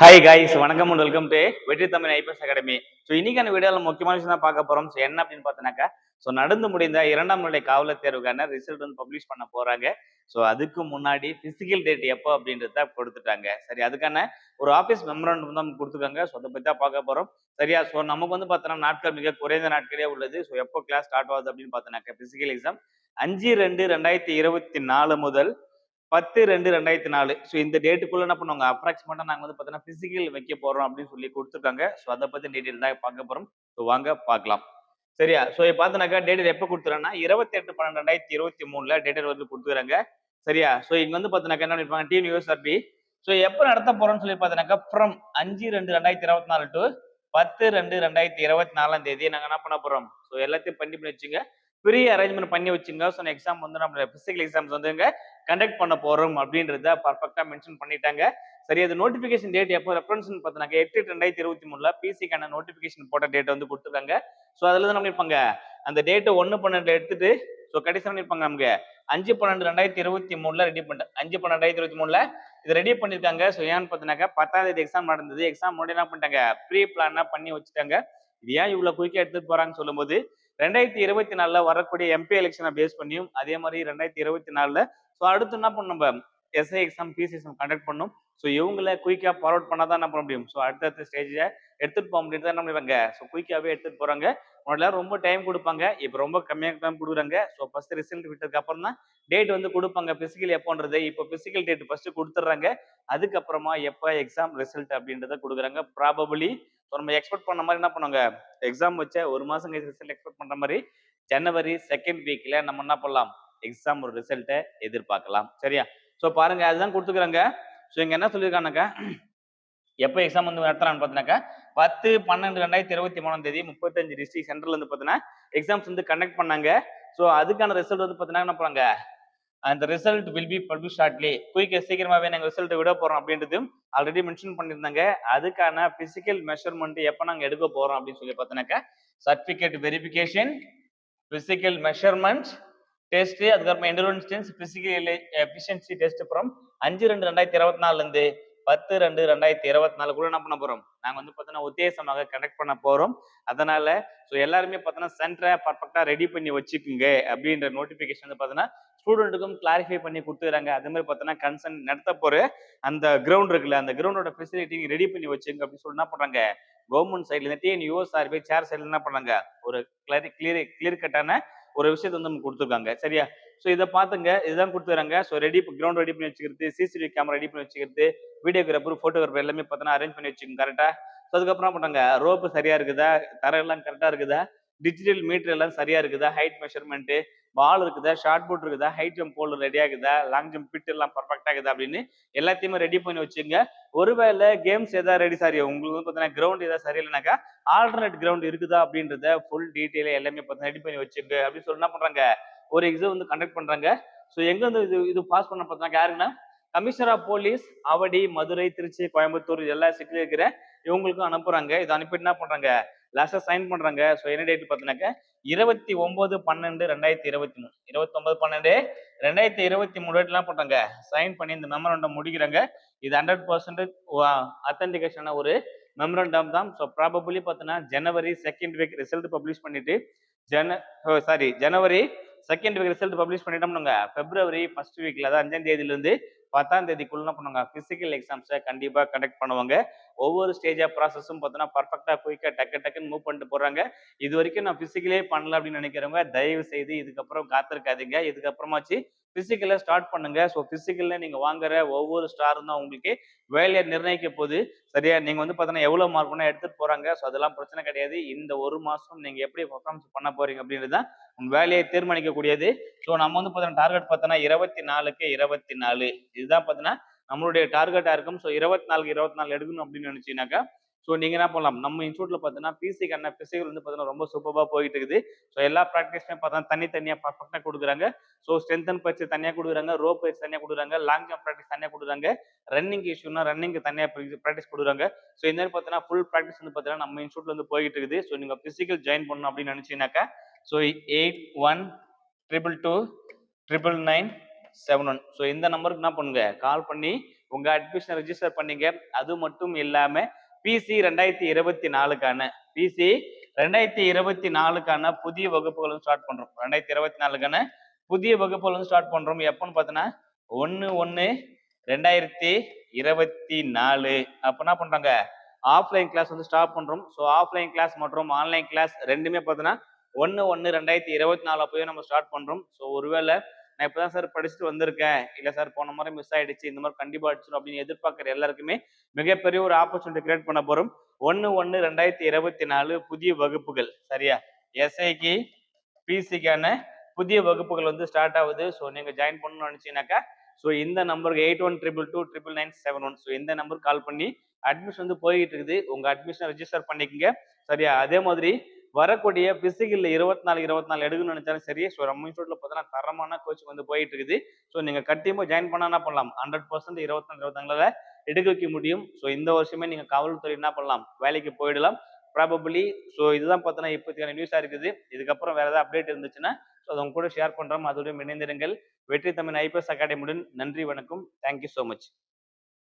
Hi guys வணக்கம் and welcome to Vetri Tamil IPS academy so இன்னைக்கான வீடியோவில் முக்கியமான விஷயம் தான் பார்க்க போறோம். ஸோ என்ன அப்படின்னு பார்த்தோன்னாக்கா ஸோ நடந்து முடிந்த இரண்டாம் நிலை காவலர் தேர்வுக்கான ரிசல்ட் வந்து பப்ளிஷ் பண்ண போறாங்க. ஸோ அதுக்கு முன்னாடி பிசிக்கல் டேட் எப்போ அப்படின்றத கொடுத்துட்டாங்க. சரி அதுக்கான ஒரு ஆஃபீஸ் மெமரண்டம் தான் கொடுத்துருக்காங்க. ஸோ அதை பற்றி தான் பார்க்க போகிறோம் சரியா? ஸோ நமக்கு வந்து பார்த்தோன்னா நாட்கள் மிக குறைந்த நாட்களே உள்ளது. ஸோ எப்போ கிளாஸ் ஸ்டார்ட் ஆகுது அப்படின்னு பார்த்தோன்னாக்கா பிசிக்கல் எக்ஸாம் அஞ்சு ரெண்டு ரெண்டாயிரத்தி இருபத்தி நாலு முதல் பத்து ரெண்டு ரெண்டாயிரத்தி நாலு. ஸோ இந்த டேட்டுக்குள்ள என்ன பண்ணுவாங்க? அப்ராக்சிமேட்டா நாங்கள் வந்து பார்த்தீங்கன்னா பிசிக்கல் வைக்க போறோம் அப்படின்னு சொல்லி கொடுத்துருக்காங்க. ஸோ அதை பத்தி டீட்டெயில் தான் பார்க்க போறோம். ஸோ வாங்க பார்க்கலாம். சரியா? ஸோ பார்த்தோன்னாக்கா டேட்டர் எப்போ கொடுத்துறாங்கன்னா இருபத்தி எட்டு பன்னெண்டு ரெண்டாயிரத்தி இருபத்தி மூணுல டேட்டர் வந்து கொடுத்துறாங்க. சரியா? ஸோ இங்க வந்து பார்த்தீங்கன்னா என்ன பண்ணிருப்பாங்க? டீம் யூஎஸ்ஆர்பி ஸோ எப்போ நடத்த போறோம்னு சொல்லி பார்த்தீங்கன்னாக்கா ஃப்ரம் அஞ்சு ரெண்டு ரெண்டாயிரத்தி இருபத்தி நாலு டு பத்து ரெண்டு ரெண்டாயிரத்தி இருபத்தி நாலாம் தேதி நாங்கள் என்ன பண்ண போறோம்? ஸோ எல்லாத்தையும் பண்ணி பண்ணி வச்சுங்க. ஃப்ரீ அரேஞ்ச்மெண்ட் பண்ணி வச்சுங்க. ஸோ எக்ஸாம் வந்து நம்ம பிசிக்கல் எக்ஸாம்ஸ் வந்துங்க கண்டக்ட் பண்ண போறோம் அப்படின்றத பர்ஃபெக்டா மென்ஷன் பண்ணிட்டாங்க. சரி அது நோட்டிபிகேஷன் டேட் எப்போ? ரெஃபரன்ஸ் பார்த்தாங்க எட்டு ரெண்டாயிரத்தி இருபத்தி மூணுல பிசிக்கான நோட்டிபிகேஷன் போட்ட டேட் வந்து கொடுத்துருக்காங்க. ஸோ அதுல தான் நம்ம அந்த டேட்டை ஒன்று பன்னெண்டு எடுத்துட்டு ஸோ கடைசியாக இருப்பாங்க நமக்கு? அஞ்சு பன்னெண்டு ரெண்டாயிரத்தி இருபத்தி மூணுல ரெடி பண்ண அஞ்சு பன்னெண்டு ரெண்டாயிரத்தி இருபத்தி மூணுல இது ரெடி பண்ணிருக்காங்க ஸோ ஏன்னு பார்த்தீங்கன்னாக்கா பத்தாம் தேதி எக்ஸாம் நடந்தது. எக்ஸாம் முன்னாடி என்ன பண்ணிட்டாங்க? ப்ரீ பிளானா பண்ணி வச்சுட்டாங்க. இது ஏன் இவ்வளவு குயிக்கா எடுத்துட்டு போறாங்கன்னு சொல்லும்போது ரெண்டாயிரத்தி இருபத்தி நாலுல வரக்கூடிய எம்பி எலெக்ஷனை பேஸ் பண்ணியும் அதே மாதிரி ரெண்டாயிரத்தி இருபத்தி நாலுல ஸோ அடுத்து என்ன பண்ணும் நம்ம SI exam PC exam conduct பண்ணும். ஸோ இவங்கள குயிக்காக ஃபார்வர்ட் பண்ணால் தான் என்ன பண்ண முடியும்? ஸோ அடுத்தடுத்த ஸ்டேஜை எடுத்துகிட்டு போக முடியும் தான் என்ன பண்ணுவாங்க? ஸோ குயிக்காகவே எடுத்துகிட்டு போகிறாங்க முதல்ல ரொம்ப டைம் கொடுப்பாங்க. இப்போ ரொம்ப கம்மியாக டைம் கொடுக்குறாங்க. ஸோ ஃபர்ஸ்ட் ரிசல்ட் விட்டதுக்கு அப்புறம் தான் டேட் வந்து கொடுப்பாங்க. பிசிக்கல் எப்போன்றது இப்போ பிசிக்கல் டேட் ஃபஸ்ட்டு கொடுத்துட்றாங்க. அதுக்கப்புறமா எப்போ எக்ஸாம் ரிசல்ட் அப்படின்றத கொடுக்குறாங்க. ப்ராபபிளி ஸோ நம்ம எக்ஸ்பெக்ட் பண்ண மாதிரி என்ன பண்ணுவாங்க? எக்ஸாம் வச்ச ஒரு மாதம் கழிச்சு ரிசல்ட் எக்ஸ்பெக்ட் பண்ணுற மாதிரி ஜனவரி செகண்ட் வீக்ல நம்ம என்ன பண்ணலாம்? எக்ஸாம் ஒரு ரிசல்ட்டை எதிர்பார்க்கலாம். சரியா? ஸோ பாருங்க அதுதான் கொடுத்துக்கிறாங்க ஸோ இங்க என்ன சொல்லியிருக்காங்கக்கா எப்போ எக்ஸாம் வந்து நடத்துறான்னு பார்த்தீங்கன்னாக்கா பத்து பன்னெண்டு ரெண்டாயிரத்தி இருபத்தி மூணாம் தேதி முப்பத்தஞ்சு டிஸ்ட்ரிக்ட் சென்டர்ல இருந்து பார்த்தீங்கன்னா எக்ஸாம்ஸ் வந்து கண்டக்ட் பண்ணாங்க. ஸோ அதுக்கான ரிசல்ட் வந்து பார்த்தீங்கன்னா என்ன பண்ணுறாங்க அந்த result will be publish shortly quick சீக்கிரமாவே நாங்கள் ரிசல்ட் விட போறோம் அப்படின்றதும் ஆல்ரெடி மென்ஷன் பண்ணியிருந்தாங்க. அதுக்கான பிசிக்கல் மெஷர்மெண்ட் எப்போ நாங்கள் எடுக்க போறோம் அப்படின்னு சொல்லி பார்த்தோன்னாக்கா certificate verification physical measurement test அதுக்கப்புறம் endurance test physical efficiency test அப்புறம் அஞ்சு ரெண்டு ரெண்டாயிரத்தி இருபத்தி நாலுலேருந்து பத்து ரெண்டு ரெண்டாயிரத்தி இருபத்தி நாலுக்குள்ள என்ன பண்ண போறோம்? நாங்க வந்து பார்த்தோன்னா உத்தேசமாக கனெக்ட் பண்ண போறோம். அதனால ஸோ எல்லாருமே பார்த்தோன்னா சென்டரை பர்ஃபெக்டா ரெடி பண்ணி வச்சுக்குங்க அப்படின்ற நோட்டிபிகேஷன் வந்து பார்த்தோன்னா ஸ்டூடெண்ட்டுக்கும் கிளாரிஃபை பண்ணி கொடுத்துக்கிறாங்க. அதே மாதிரி பார்த்தோன்னா கன்சர்ன் நடத்த போகிற அந்த கிரவுண்ட் இருக்குல்ல அந்த கிரவுண்டோட ஃபெசிலிட்டி ரெடி பண்ணி வச்சுங்க அப்படின்னு சொல்லி என்ன பண்ணுறாங்க கவர்மெண்ட் சைட்ல இருந்து சார் யூஎஸ்ஆர்பி சேர் சைட்ல என்ன பண்ணாங்க ஒரு கிளியர் கிளியர் கிளியர் கட்டான ஒரு விஷயத்தை வந்து நம்ம கொடுத்துருக்காங்க. சரியா? ஸோ இதை பார்த்துங்க. இதுதான் கொடுத்துறாங்க ஸோ ரெடி கிரவுண்ட் ரெடி பண்ணி வச்சுக்கிறது சிசிடிவி கேமரா ரெடி பண்ணி வச்சுக்கிறது வீடியோகிராஃபர் ஃபோட்டோகிராஃபர் எல்லாமே பார்த்தோன்னா அரேஞ்ச் பண்ணி வச்சுக்கோங்க. கரெக்டாக ஸோ அதுக்கப்புறம் பண்ணாங்க ரோப்பு சரியா இருக்குதா? தரம் எல்லாம் கரெக்டாக இருக்குதா? டிஜிட்டல் மீட்டர் எல்லாம் சரியா இருக்குதா? ஹைட் மெஷர்மெண்ட் பால் இருக்குதா? ஷார்ட் புட் இருக்குதா? ஹைட் ஜம்ப் போல் ரெடியா இருக்குதா லாங் ஜம்ப் பிட் எல்லாம் பர்ஃபெக்டா இருக்குதா அப்படின்னு எல்லாத்தையுமே ரெடி பண்ணி வச்சுங்க. ஒருவேளை கேம்ஸ் ஏதாவது ரெடி சாரி உங்களுக்கு வந்து பார்த்தீங்கன்னா கிரவுண்ட் ஏதாவது சரியில்லைனாக்கா ஆல்டர்னேட் கிரவுண்ட் இருக்குதா? அப்படின்றத ஃபுல் டீட்டெயில எல்லாமே பார்த்தீங்கன்னா ரெடி பண்ணி வச்சுங்க. அப்படின்னு சொல்லி என்ன பண்றாங்க? ஒரு எக்ஸாம் வந்து கண்டக்ட் பண்றாங்க. ஸோ எங்க வந்து இது இது பாஸ் பண்ண பார்த்தா யாருன்னா commissioner of police Avadi Madurai Trichy Coimbatore இதெல்லாம் எல்லா இருக்கிற இவங்களுக்கும் அனுப்புறாங்க. இதை அனுப்பிட்டு என்ன பண்றாங்க? லாஸ்ட்டாக சைன் பண்ணுறாங்க ஸோ என்ன டேட் பார்த்தீங்கன்னாக்க? இருபத்தி ஒன்பது பன்னெண்டு ரெண்டாயிரத்தி இருபத்தி மூணு. இருபத்தி ஒன்பது பன்னெண்டு ரெண்டாயிரத்தி இருபத்தி மூணு டேட்லாம் போட்டாங்க. சைன் பண்ணி இந்த மெமரண்டம் முடிக்கிறாங்க. இது ஹண்ட்ரட் பர்சன்டேஜ் அத்தன்டிகேஷனான ஒரு மெமரண்டம் தான். ஸோ ப்ராபபிளி பார்த்தீங்கன்னா January second week result publish பண்ணிட்டு ஜன sorry January second week result publish பண்ணிட்டோம்னுங்க February first வீக்ல அதாவது அஞ்சாம் தேதியிலேருந்து பத்தாம் தேதிக்குள்ள என்ன பண்ணுவாங்க? பிசிக்கல் எக்ஸாம்ஸை கண்டிப்பாக கண்டக்ட் பண்ணுவாங்க. ஒவ்வொரு ஸ்டேஜ் ஆஃப் ப்ராசஸும் பார்த்தோன்னா பர்ஃபெக்டாக குயிக்காக டக்கு டக்குன்னு மூவ் பண்ணிட்டு போகிறாங்க இது வரைக்கும் நான் பிசிக்கலே பண்ணல அப்படின்னு நினைக்கிறவங்க தயவு செய்து இதுக்கப்புறம் காத்திருக்காதீங்க. இதுக்கப்புறமாச்சு பிசிக்கலை ஸ்டார்ட் பண்ணுங்க. ஸோ பிசிக்கலில் நீங்கள் வாங்குற ஒவ்வொரு ஸ்டாரும் தான் உங்களுக்கு வேலையை நிர்ணயிக்க போது சரியா? நீங்கள் வந்து பார்த்தீங்கன்னா எவ்வளோ மார்க் எடுத்துகிட்டு போகிறாங்க ஸோ அதெல்லாம் பிரச்சனை கிடையாது. இந்த ஒரு மாதம் நீங்கள் எப்படி பர்ஃபார்மன்ஸ் பண்ண போறீங்க அப்படின்றது தான் உன் வேலையை தீர்மானிக்கக்கூடியது. ஸோ நம்ம வந்து பார்த்தோன்னா டார்கெட் பார்த்தோன்னா இருபத்தி நாலுக்கு இருபத்தி நாலு இதுதான் பார்த்தீங்கன்னா நம்மளுடைய டார்கெட்டாக இருக்கும். ஸோ இருபத்தி நாலுக்கு இருபத்தி நாலு எடுக்கணும் அப்படின்னு நினைச்சீங்கன்னாக்கா ஸோ நீங்கள் என்ன பண்ணலாம்? நம்ம இன்ஸ்டியூட்ல பார்த்தீங்கன்னா பிசிக்கான பிசிக்கல் வந்து பார்த்தீங்கன்னா ரொம்ப சூப்பராக போயிட்டு இருக்குது ஸோ எல்லா ப்ராக்டிஸுமே பார்த்தா தனித்தனியாக பர்ஃபெக்டாக கொடுக்குறாங்க. ஸோ ஸ்ட்ரென்தன் பயிற்சி தனியாக கொடுக்குறாங்க. ரோ பயிற்சி தனியாக கொடுக்குறாங்க. லாங் ஜம்ப் ப்ராக்டிஸ் தனியாக கொடுக்குறாங்க. ரன்னிங் இஷ்யூனா ரன்னிங் தனியாக ப்ராக்டிஸ் கொடுக்குறாங்க. ஸோ இந்த மாதிரி பார்த்தீங்கன்னா ஃபுல் ப்ராக்டிஸ் வந்து பார்த்தீங்கன்னா நம்ம இன்ஸ்டியூட்ல வந்து போயிட்டு இருக்குது ஸோ நீங்கள் பிசிக்கல் ஜாயின் பண்ணணும் அப்படின்னு நினச்சீங்கன்னாக்கா so eight one triple two triple nine seven one so இந்த நம்பருக்கு என்ன பண்ணுங்க? கால் பண்ணி உங்கள் அட்மிஷன் ரெஜிஸ்டர் பண்ணீங்க. அது மட்டும் இல்லாமல் பிசி ரெண்டாயிரத்தி இருபத்தி நாலுக்கான பிசி ரெண்டாயிரத்தி இருபத்தி நாலுக்கான புதிய வகுப்புகளும் ஸ்டார்ட் பண்ணுறோம் ரெண்டாயிரத்தி இருபத்தி நாலுக்கான புதிய வகுப்புகளும் ஸ்டார்ட் பண்ணுறோம் எப்போன்னு பார்த்தோன்னா ஒன்று ஒன்று ரெண்டாயிரத்தி இருபத்தி நாலு. அப்போ என்ன பண்ணுறாங்க ஆஃப்லைன் கிளாஸ் வந்து ஸ்டார்ட் பண்ணுறோம் ஸோ ஆஃப்லைன் கிளாஸ் மற்றும் ஆன்லைன் கிளாஸ் ரெண்டுமே பார்த்தோன்னா ஒன்று ஒன்று ரெண்டாயிரத்தி இருபத்தி நாலு அப்போயே நம்ம ஸ்டார்ட் பண்ணுறோம் ஸோ ஒருவேளை நான் இப்போ தான் சார் படிச்சுட்டு வந்திருக்கேன். இல்லை சார் போன முறை மிஸ் ஆகிடுச்சு இந்த மாதிரி கண்டிப்பாக அடிச்சிடும் அப்படின்னு எதிர்பார்க்குற எல்லாருக்குமே மிகப்பெரிய ஒரு ஆப்பர்ச்சுனிட்டி கிரியேட் பண்ண போகிறோம் ஒன்று ஒன்று ரெண்டாயிரத்தி இருபத்தி நாலு புதிய வகுப்புகள். சரியா? எஸ்ஐக்கு பிசிக்கான புதிய வகுப்புகள் வந்து ஸ்டார்ட் ஆகுது. ஸோ நீங்கள் ஜாயின் பண்ணணும்னு நினச்சிங்கனாக்கா ஸோ இந்த நம்பருக்கு eight one triple two triple nine seven one so இந்த நம்பருக்கு கால் பண்ணி அட்மிஷன் வந்து போய்கிட்டு இருக்குது. உங்கள் அட்மிஷன் ரெஜிஸ்டர் பண்ணிக்கோங்க. சரியா? அதே மாதிரி வரக்கூடிய பிசிக்கல் இருபத்தி நாலு இருபத்தி நாலு எடுக்கணும்னு நினைச்சாலும் சரி ஸோ நம்ம இன்ஸ்டியூட்ல பார்த்தீங்கன்னா தரமான கோச்சிங் வந்து போயிட்டு இருக்குது. ஸோ நீங்கள் கட்டியமோ ஜாயின் பண்ணா என்ன பண்ணலாம்? ஹண்ட்ரட் பர்சன்ட் இருபத்தி நாலு இருபத்தாங்களால எடுக்க வைக்க முடியும். ஸோ இந்த வருஷமே நீங்கள் காவல்துறை என்ன பண்ணலாம்? வேலைக்கு போயிடலாம். ப்ராபபிளி ஸோ இதுதான் பார்த்தோன்னா இப்போதைக்கான நியூஸாக இருக்குது. இதுக்கப்புறம் வேறு ஏதாவது அப்டேட் இருந்துச்சுன்னா ஸோ அதை உங்க கூட ஷேர் பண்ணுறோம் அதோடய இணைந்திருங்கள். வெற்றி தமிழ் ஐபிஎஸ் அகாடமியுடன் நன்றி வணக்கம். Thank you so much